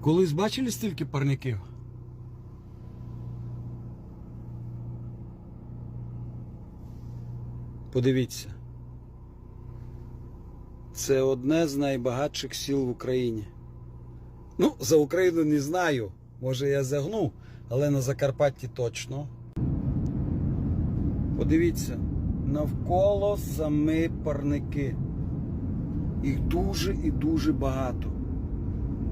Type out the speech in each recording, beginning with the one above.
Колись бачили стільки парників? Подивіться. Це одне з найбагатших сіл в Україні. Ну, за Україну не знаю. Може я загну, але на Закарпатті точно. Подивіться, навколо самі парники. Їх дуже і дуже багато.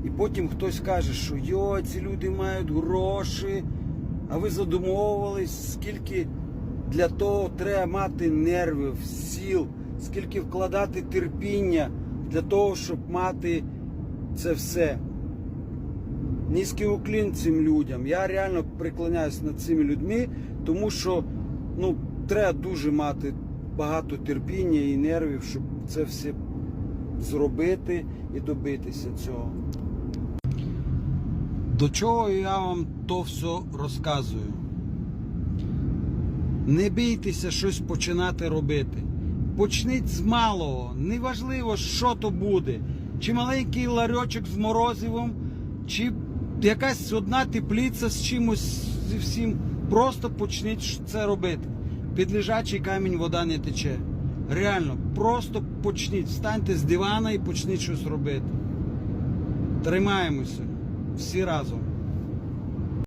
І потім хтось каже, що йо, ці люди мають гроші, а ви задумовувались, скільки для того треба мати нервів, сіл, скільки вкладати терпіння для того, щоб мати це все. Низький уклін цим людям. Я реально приклоняюсь над цими людьми, тому що ну, треба дуже мати багато терпіння і нервів, щоб це все зробити і добитися цього. До чого я вам то все розказую? Не бійтеся щось починати робити. Почніть з малого. Неважливо, що то буде. Чи маленький ларьочок з морозивом, чи якась одна теплиця з чимось зі всім. Просто почніть це робити. Під лежачий камінь вода не тече. Реально, просто почніть. Встаньте з дивана і почніть щось робити. Тримаємося всі разом.